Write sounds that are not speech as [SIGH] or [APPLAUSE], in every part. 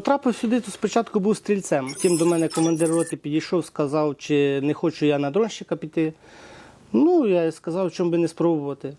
Трапив сюди, то спочатку був стрільцем. Втім, до мене командир роти підійшов, сказав, чи не хочу я на дронщика піти. Ну, я сказав, чому би не спробувати.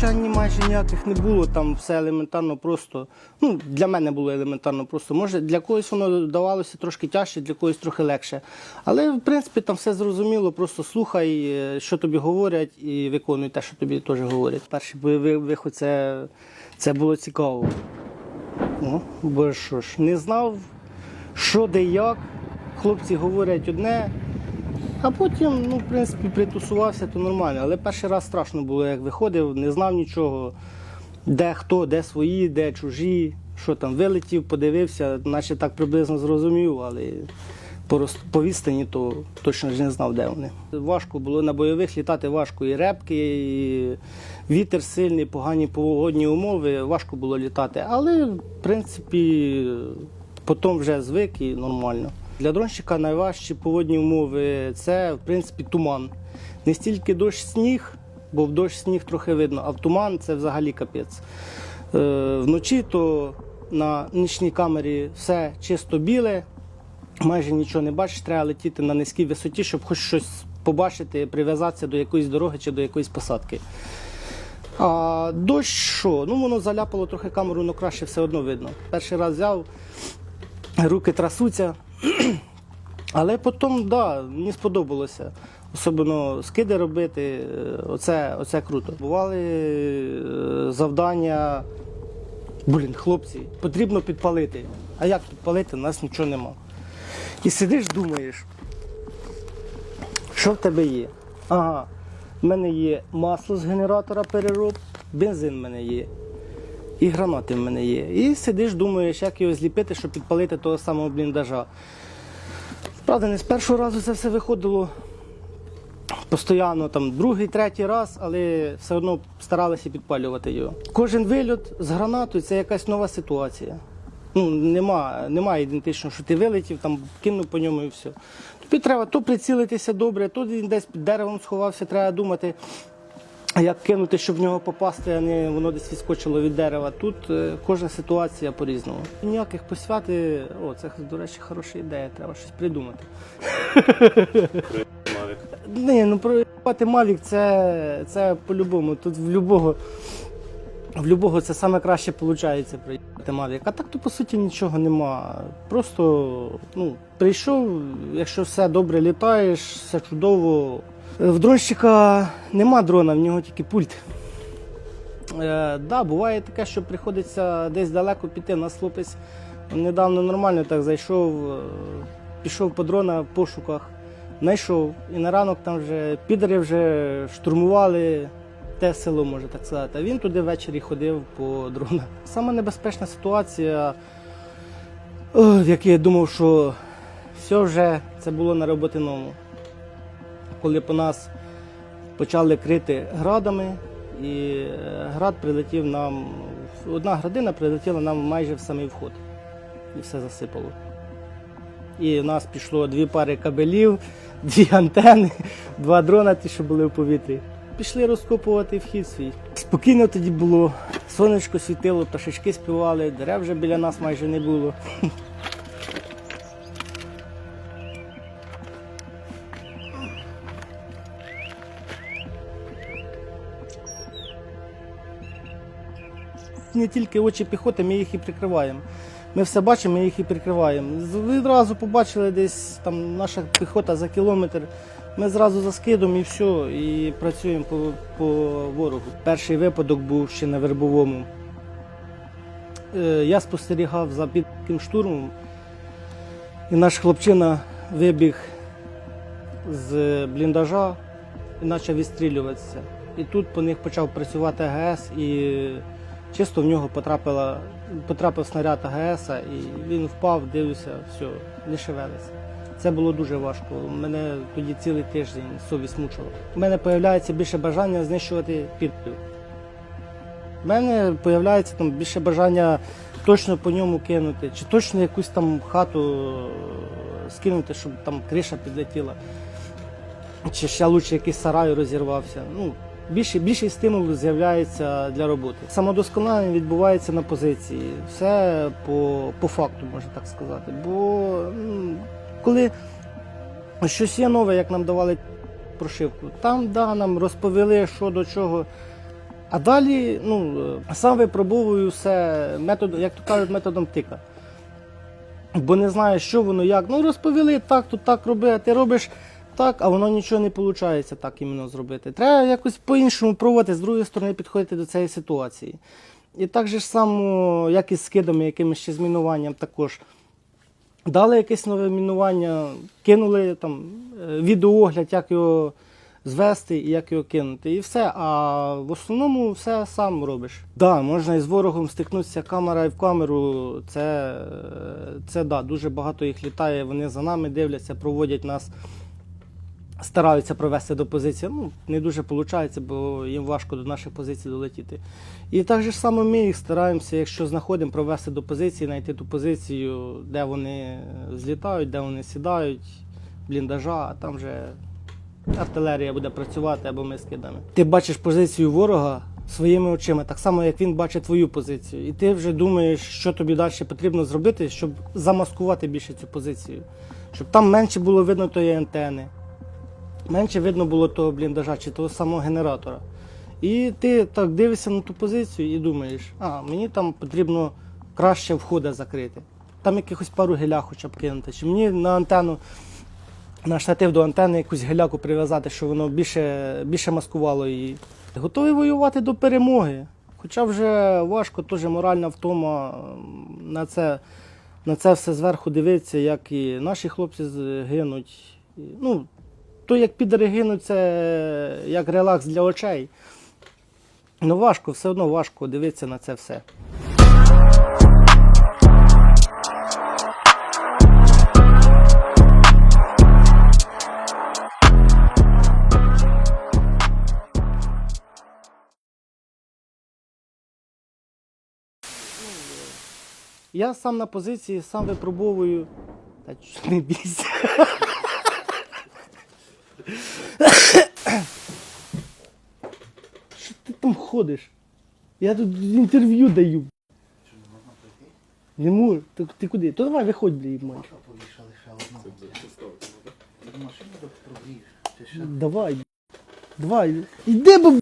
Проблем майже ніяких не було. Там все елементарно просто. Ну, для мене було елементарно просто. Може, для когось воно давалося трошки тяжче, для когось трохи легше. Але, в принципі, там все зрозуміло, просто слухай, е, що тобі говорять, і виконуй те, що тобі теж говорять. Перший бойовий виход це, це було цікаво. Ну, бо що ж, не знав, що де як. Хлопці говорять одне, а потім, ну, в принципі, притусувався, то нормально. Але перший раз страшно було, як виходив, не знав нічого, де хто, де свої, де чужі, що там вилетів, подивився, наче так приблизно зрозумів, але по, по відстані то точно ж не знав, де вони. Важко було на бойових літати важко. І репки, і вітер сильний, погані погодні умови, важко було літати. Але, в принципі, потім вже звик і нормально. Для дронщика найважчі погодні умови це, в принципі, туман. Не стільки дощ сніг, бо в дощ сніг трохи видно, а в туман це взагалі капець. Е, вночі то на нічній камері все чисто біле, майже нічого не бачиш, треба летіти на низькій висоті, щоб хоч щось побачити, прив'язатися до якоїсь дороги чи до якоїсь посадки. А дощ що? Ну воно заляпало трохи камеру, але краще все одно видно. Перший раз взяв, руки трасуться. [CLEARS THROAT] Але потім, да, мені сподобалося. Особливо скиди робити, е, оце, оце круто. Бували е, завдання, блін, хлопці, потрібно підпалити. А як підпалити? У нас нічого нема. І сидиш, думаєш, що в тебе є? Ага, в мене є масло з генератора перероб, бензин в мене є. І гранати в мене є. І сидиш, думаєш, як його зліпити, щоб підпалити того самого бліндажа. Правда, не з першого разу це все виходило постійно, там, другий, третій раз, але все одно старалися підпалювати його. Кожен вильот з гранатою це якась нова ситуація. Ну, нема, нема ідентичного, що ти вилетів, там кинув по ньому і все. Тобі треба то прицілитися добре, то він десь під деревом сховався, треба думати, як кинути, щоб в нього попасти, а не воно десь відскочило від дерева. Тут е, кожна ситуація по-різному. Ніяких посвяти, о, це, до речі, хороша ідея, треба щось придумати. Мавік. Ні, ну проїбати Mavic це, це по-любому. Тут в любого, в любого це саме краще виходить проїбати Mavic. А так то по суті нічого нема. Просто ну, прийшов, якщо все добре літаєш, все чудово. В дронщика нема дрона, в нього тільки пульт. Е, да, буває таке, що приходиться десь далеко піти. Нас хлопець недавно нормально так зайшов, е, пішов по дрона в пошуках, знайшов. І на ранок там вже підари вже штурмували те село, можна так сказати. А він туди ввечері ходив по дрона. Саме небезпечна ситуація, о, в якій я думав, що все вже це було на роботиному. Коли по нас почали крити градами, і е, град прилетів нам. Одна градина прилетіла нам майже в самий вход. І все засипало. І в нас пішло дві пари кабелів, [LAUGHS] дві антени, два дрона, ті, що були в повітрі. Пішли розкопувати вхід свій. Спокійно тоді було, сонечко світило, пташечки співали, дерев вже біля нас майже не було. [LAUGHS] не тільки очі піхоти, ми їх і прикриваємо. Ми все бачимо, ми їх і прикриваємо. З- Відразу побачили десь там наша піхота за кілометр. Ми зразу за скидом і все, і працюємо по, по ворогу. Перший випадок був ще на вербовому. Е, Я спостерігав за підким штурмом, і наш хлопчина вибіг з бліндажа і почав відстрілюватися. І тут по них почав працювати АГС, і чисто в нього потрапила, потрапив снаряд АГС, і він впав, дивлюся, все, не шевелиться. Це було дуже важко. Мене тоді цілий тиждень совість мучила. У мене з'являється більше бажання знищувати підпів. У мене з'являється там більше бажання точно по ньому кинути, чи точно якусь там хату е, скинути, щоб там криша підлетіла, чи ще лучше якийсь сарай розірвався. Ну, більше, більший стимул з'являється для роботи. Самодосконалення відбувається на позиції. Все по, по факту, можна так сказати. Бо коли щось є нове, як нам давали прошивку, там да, нам розповіли, що до чого. А далі, ну, сам випробовую все метод, як то кажуть, методом тика. Бо не знаю, що воно як. Ну, розповіли так, тут так роби, а ти робиш так, а воно нічого не виходить так іменно зробити. Треба якось по-іншому пробувати, з другої сторони підходити до цієї ситуації. І так же ж само, як і з скидами, якимось ще змінуванням також. Дали якесь нове мінування, кинули там е, відеоогляд, як його звести і як його кинути. І все. А в основному все сам робиш. Так, да, можна із ворогом стикнутися камера і в камеру. Це, е, це да, дуже багато їх літає. Вони за нами дивляться, проводять нас. Стараються провести до позиції. Ну, не дуже виходить, бо їм важко до наших позицій долетіти. І так же ж саме ми їх стараємося, якщо знаходимо, провести до позиції, знайти ту позицію, де вони злітають, де вони сідають, бліндажа, а там вже артилерія буде працювати або ми скидаємо. Ти бачиш позицію ворога своїми очима, так само як він бачить твою позицію. І ти вже думаєш, що тобі далі потрібно зробити, щоб замаскувати більше цю позицію, щоб там менше було видно тої антени менше видно було того бліндажа чи того самого генератора. І ти так дивишся на ту позицію і думаєш, а мені там потрібно краще входи закрити. Там якихось пару геля хоча б кинути. Чи мені на антенну, на штатив до антени якусь геляку прив'язати, щоб воно більше, більше маскувало її. Готовий воювати до перемоги. Хоча вже важко, теж моральна втома на це, на це все зверху дивитися, як і наші хлопці гинуть. Ну, то як підери гинуть, як релакс для очей. Ну важко, все одно важко дивитися на це все. Я сам на позиції, сам випробовую. Та не бійся. Що ти там ходиш? Я тут інтерв'ю даю. Не можу. Ти, ти куди? То давай виходь. Повішали ще одного. Машину до прогрієш. Ще? Давай. Давай. Іди, бо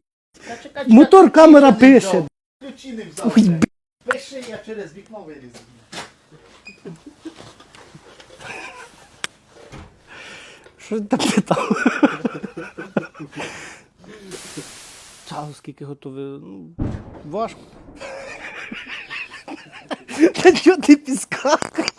мотор камера пише. Ключі не взяв. Ой. Пиши, я через вікно вилізу. Що ти там питав? Часу скільки готовий. Ну, важко. Та чого ти підскакуєш?